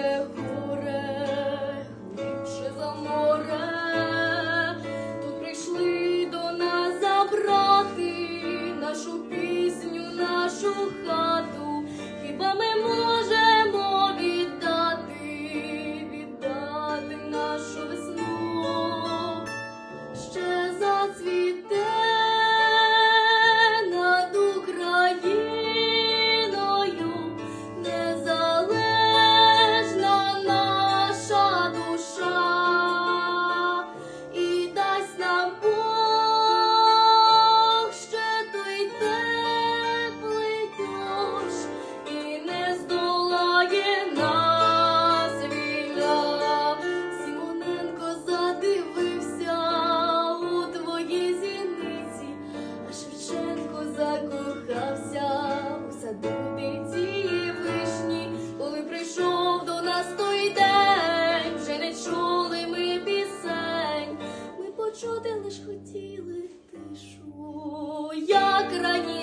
буде горе, за море, тут прийшли до нас забрати нашу пісню, нашу хату, хіба ми можемо саду ці вишні, коли прийшов до нас той день, вже не чули ми пісень, ми почути лиш хотіли тишу, як раніше.